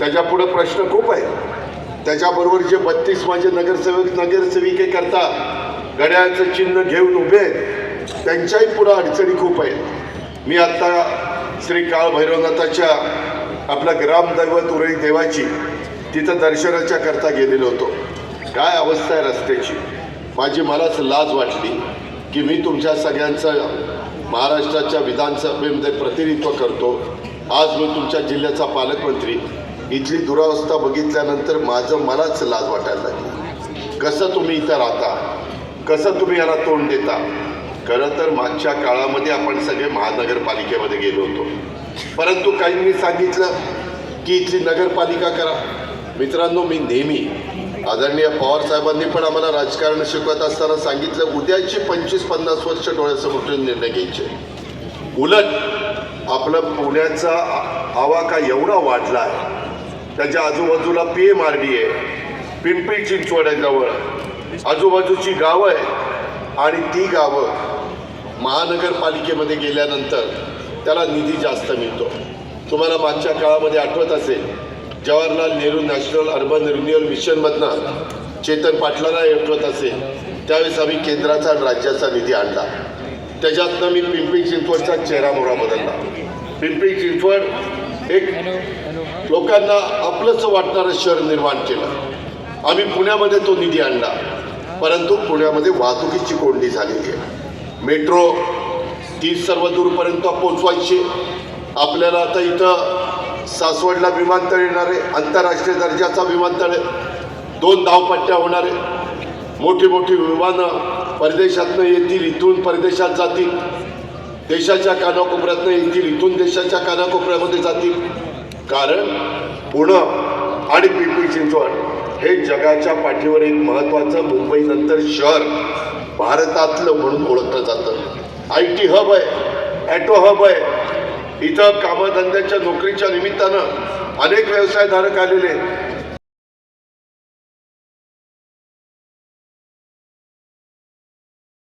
त्याच्यापुढं प्रश्न खूप आहे. त्याच्याबरोबर जे बत्तीस माझे नगरसेवक नगरसेविके करता घड्याळाचं चिन्ह घेऊन उभे आहेत त्यांच्याही पुढं अडचणी खूप आहेत. मी आत्ता श्री काळभैरवनाथाच्या आपल्या ग्रामदैवत उरळी देवाची तिथं दर्शनाच्या करता गेलेलो होतो. काय अवस्था आहे रस्त्याची? माझी मलाच लाज वाटली की मी तुमच्या सगळ्यांचं महाराष्ट्राच्या विधानसभेमध्ये प्रतिनिधित्व करतो. आज मी तुमच्या जिल्ह्याचा पालकमंत्री इथली दुरावस्था बघितल्यानंतर माझं मलाच लाज वाटायला लागली. कसं तुम्ही इथं राहता? कसं तुम्ही याला तोंड देता? खरं तर मागच्या काळामध्ये आपण सगळे महानगरपालिकेमध्ये गेलो होतो. परंतु काहींनी सांगितलं की इथली नगरपालिका करा. मित्रांनो मी नेहमी आदरणीय पवार साहेबांनी पण आम्हाला राजकारण शिकवत असताना सांगितलं उद्याची पंचवीस पन्नास वर्ष डोळ्यासमोर ठेवून निर्णय घ्यायचे. उलट आपलं पुण्याचा आवाका एवढा वाढला आहे त्याच्या आजूबाजूला पी एम आर डी आहे. पिंपरी चिंचवड आहे जवळ. आजूबाजूची गावं आहे आणि ती गावं महानगरपालिकेमध्ये गेल्यानंतर त्याला निधी जास्त मिळतो. तुम्हाला मागच्या काळामध्ये आठवत असेल Jawaharlal Nehru national urban renewal मिशनमधनं Chetan पाटलाला आठवत असेल त्यावेळेस आम्ही केंद्राचा आणि राज्याचा निधी आणला. त्याच्यातनं मी पिंपरी चिंचवडचा चेहरा मोहरा बदलला. पिंपरी चिंचवड एक लोकांना आपलंच वाटणारं शहर निर्माण केलं. आम्ही पुण्यामध्ये तो निधी आणला. परंतु पुण्यामध्ये वाहतुकीची कोंडी झालेली आहे. मेट्रो ती सर्व दूरपर्यंत पोचवायची आपल्याला आता इथं सासवडला विमानतळ येणार आहे. आंतरराष्ट्रीय दर्जाचा विमानतळ आहे. दोन धावपट्ट्या होणार आहे. मोठी मोठी विमानं परदेशातनं येतील इथून परदेशात जातील. देशाच्या कानाकोपऱ्यातनं येतील इथून देशाच्या कानाकोपऱ्यामध्ये जातील. कारण पुणं आणि पिंपरी चिंचवड हे जगाच्या पाठीवर एक महत्त्वाचं मुंबईनंतर शहर भारतातलं म्हणून ओळखलं जातं. आय टी हब आहे ॲटो हब आहे. इथं कामधंद्याच्या नोकरीच्या निमित्तानं अनेक व्यवसायधारक आलेले